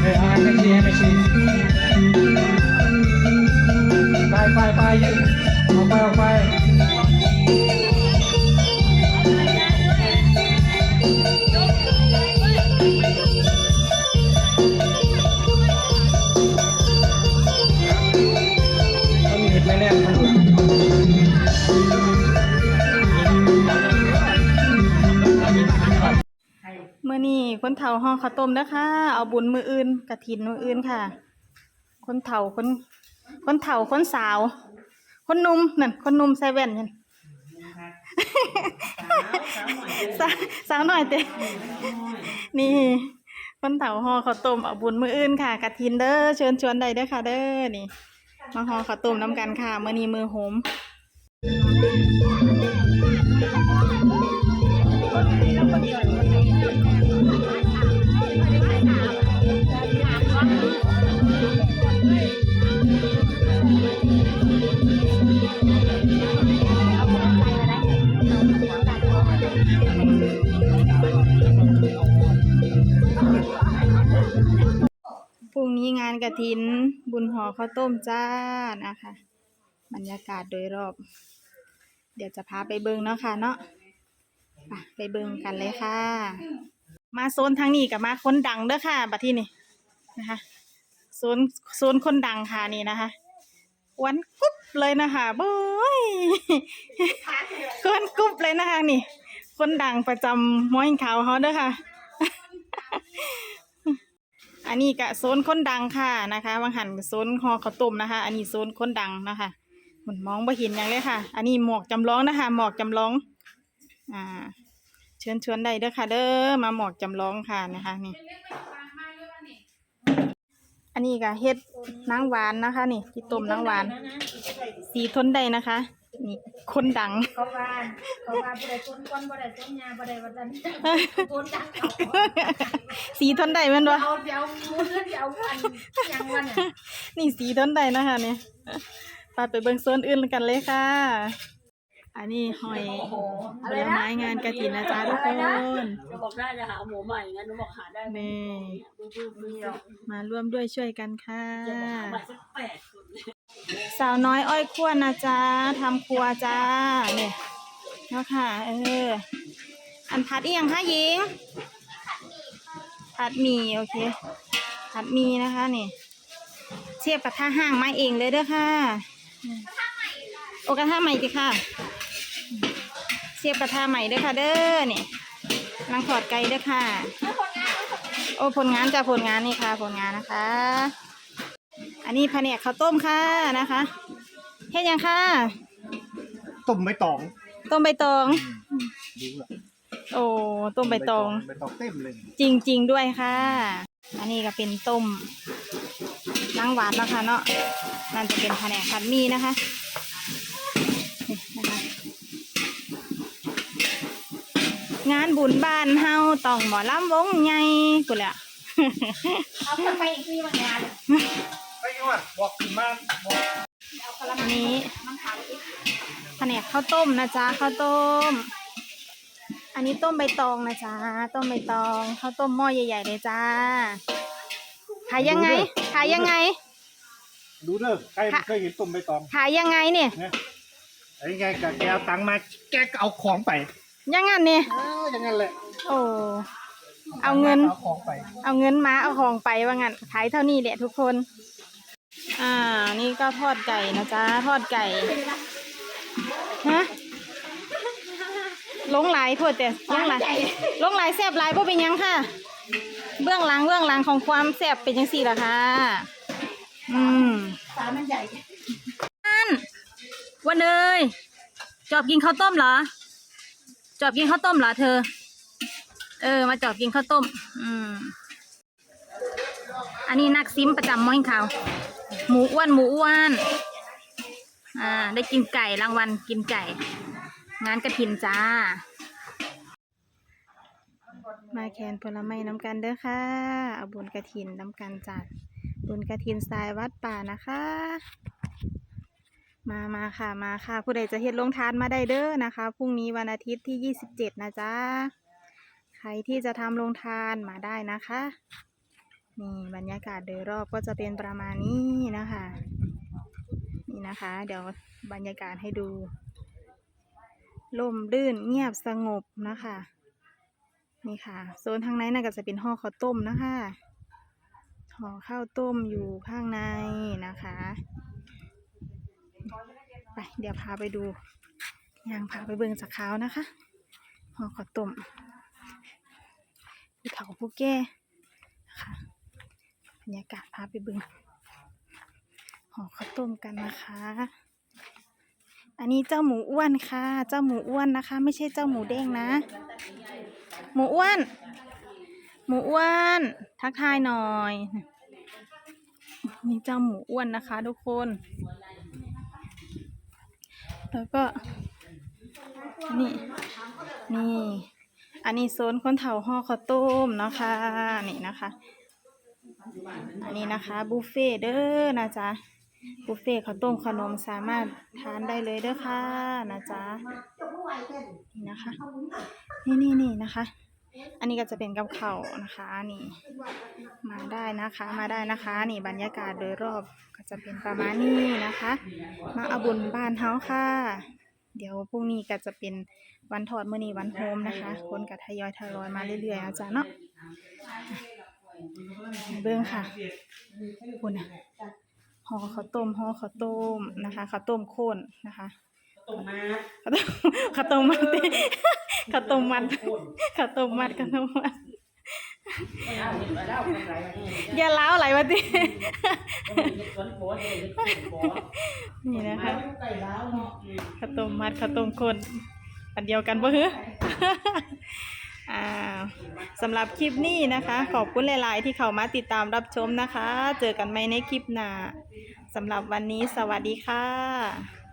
เออเอาให้ไม่ชี้ให้ไม่ชี้ไปไปไป มื่อนี้คนเฒ่าห่อข้าวต้มนะคะเอาบุญมืออื่นกระถินมืออื่นค่ะ คนเฒ่าคนคนเฒ่าคนสาว คนหนุ่มนั่นคนหนุ่มใส่แว่นนั่นสาวสาวหน่อยเต้นี่ คนเฒ่าห่อข้าวต้มเอาบุญมืออื่นค่ะกระถินเด้อเชิญชวนได้เด้อค่ะ เด้อนี่มาห่อข้าวต้มน้ำกันค่ะเมื่อนี้มือโหมานกระถิน บุญห่อข้าวต้มจ้านะคะ บรรยากาศโดยรอบ เดี๋ยวจะพาไปเบิงเนาะค่ะเนาะไปเบิงกันเลยค่ะ มาโซนทางนี้กับมาคนดังเด้อค่ะบัดที่นี่นะคะโซนโซนคนดังค่ะนี่นะคะวันกุ๊บเลยนะคะเบ้ยคนกุ๊บเลยนะคะนี่ คนดังประจำม้อยขาวเขาเด้อค่ะ อันนี้ก็โซนคนดังค่ะนะคะบางหันโซนหอข้าวต้มนะคะ อันนี้โซนคนดังนะคะเหมือนมองไม่เห็นอย่างเลยค่ะ อันนี้หมอกจำลองนะคะ หมอกจำลอง อ่า เชิญชวนได้เด้อค่ะ เด้อมาหมอกจำลองค่ะนะคะนี่ อันนี้ก็เฮ็ดนางหวานนะคะ นี่ที่ต้มนางหวาน สีทนได้นะคะ คนดัง เขาว่าเขาว่าบ่ได้ต้นก้อนบ่ได้ต้นยาบ่ได้ว่าซั่นต้นดังเขาสีทนได้แมันวะเอาเดี๋ยวมูเลือดเดี๋ยวอันยังวันน่ะนี่สีทนได้นะคะเนี่ยไปไปเบิ่งโซนอื่นกันเลยค่ะ อันนี้หอยผลไม้งานกระถินนะจ๊ะทุกคนหนูบอกได้จะหาหมูใหม่งั้นหนูบอกหาได้ไหมนี่ดูดูดูเดียวมาร่วมด้วยช่วยกันค่ะ จะบอกหาใหม่สักแปดคน สาวน้อยอ้อยขั้วนะจ๊ะทำครัวจ้าเนี่ยเนาะค่ะเอออันผัดอียังคะหญิง ผัดหมี่โอเค ผัดหมี่นะคะนี่เทียบกับท่าห้างมาเองเลยเด้อค่ะโอกระทะใหม่สิค่ะเทียบกระทะใหม่เด้อค่ะ เด้อเนี่ลังถอดไก่เด้อค่ะ โอ้ผลงานจ้ะผลงานนี่ค่ะ ผลงานนะคะ อันนี้แผนกข้าวต้มค่ะนะคะเฮ็ดยังค่ะตุ่มใบตองต้มใบตอง ดูอะโอ้ต้มใบตอง ใบตองเต็มเลยจริง ๆ ด้วยค่ะ อันนี้ก็เป็นต้มนางหวานแล้วค่ะเนาะนั่นจะเป็นแผนกผัดหมี่นะคะนี่นะคะ งานบุญบ้านเฮาต้องหมอลำวงใหญ่กูแหละ เอาคนไปอีกทีบางงานไปยังวะ บอกขึ้นมาบอกเอากระอัมันงนี้มันขาวอีกแผนกข้าวต้มนะจ๊ะข้าวต้ม อันนี้ต้มใบตองนะจ๊ะต้มใบตองข้าวต้มหม้อใหญ่ๆเลยจ้าขายยังไงขายยังไง ดูเด้อใครค่ะเคยเห็นตุ่มใบตองขายยังไงเนี่ยเนี่ยไอ้ไงกับแกเอาตังค์มาแกก็เอาของไปยังงั้นเนี่ยเอออย่างนั้นแหละโอ้เอาเงินเอาของไปเอาเงินมาเอาของไปว่างั้นขายเท่านี้แหละทุกคน อ่า นี่ก็ทอดไก่นะจ๊ะ ทอดไก่ ฮะลงหลายโทษแต่ลงหลายลงหลายแซบหลายเพราะเป็นยังค่ะ เบื้องหลังเบื้องหลังของความแซบเป็นยังสี่ล่ะค่ะ อืมสามันใหญ่อันวันเอยจอบกินข้าวต้มเหรอ จอบกินข้าวต้มเหรอเธอ เออ มาจอบกินข้าวต้ม อืม อันนี้นักซิมประจำม้อยขาว หมูอ้วนหมูอ้วน อ่า ได้กินไก่รางวัลกินไก่ งานกระถินจ้า มาแคนผลไม้น้ำกันเด้อค่ะเอาบุญกระถินน้ำกันจัดบุญกระถินทรายวัดป่านะคะ มามาค่ะมาค่ะ ผู้ใดจะเฮ็ดลงทานมาได้เด้อนะคะพรุ่งนี้วันอาทิตย์ที่27นะจ๊ะใครที่จะทำลงทานมาได้นะคะ นี่บรรยากาศโดยรอบก็จะเป็นประมาณนี้นะคะ นี่นะคะ เดี๋ยวบรรยากาศให้ดู ลมรื่นเงียบสงบนะคะ นี่ค่ะ โซนทางในน่าจะเป็นห่อข้าวต้มนะคะห่อข้าวต้มอยู่ข้างในนะคะไปเดี๋ยวพาไปดูยางพาไปเบิ่งจากเขานะคะห่อข้าวต้มผู้เฒ่าผู้แก่ รรยากาศพาไปบิ่งห่อข้าวต้มกันนะคะ อันนี้เจ้าหมูอ้วนค่ะ เจ้าหมูอ้วนนะคะ ไม่ใช่เจ้าหมูเด้งนะ หมูอ้วน หมูอ้วน ทักทายหน่อย นี่เจ้าหมูอ้วนนะคะทุกคน แล้วก็ นี่ นี่ อันนี้โซนคนเถาห่อข้าวต้มนะคะ นี่นะคะ อันนี้นะคะบุฟเฟ่ต์เด้อนะจ๊ะบุฟเฟ่ต์ข้าวต้มขนมสามารถทานได้เลยเด้อค่ะนะจ๊ะนี่นะคะนี่นี่นี่นะคะ อันนี้ก็จะเป็นกับเขาวนะคะนี่ มาได้นะคะมาได้นะคะ นี่บรรยากาศโดยรอบก็จะเป็นประมาณนี้นะคะ มาอาบุญบ้านเฮาค่ะ เดี๋ยวพรุ่งนี้ก็จะเป็นวันถอดมื้อนี้วันโฮมนะคะ คนก็ทยอยทยอยมาเรื่อยๆอาจารย์เนาะ เบิ่งค่ะคุณน่ะห่อข้าวต้มห่อข้าวต้มนะคะข้าวต้มข้นนะคะตรงมาข้าวต้มข้าวต้มมัดดิข้าวต้มมัดข้าวต้มมัดข้าวต้มมัดอย่าเล้าไหลมาดินี่นะคะข้าวต้มมัดข้าวต้มข้นอันเดียวกันปะฮึ อ่าสำหรับคลิปนี้นะคะ ขอบคุณหลาย ๆ ที่เข้ามาติดตามรับชมนะคะ เจอกันใหม่ในคลิปหน้าสำหรับวันนี้สวัสดีค่ะ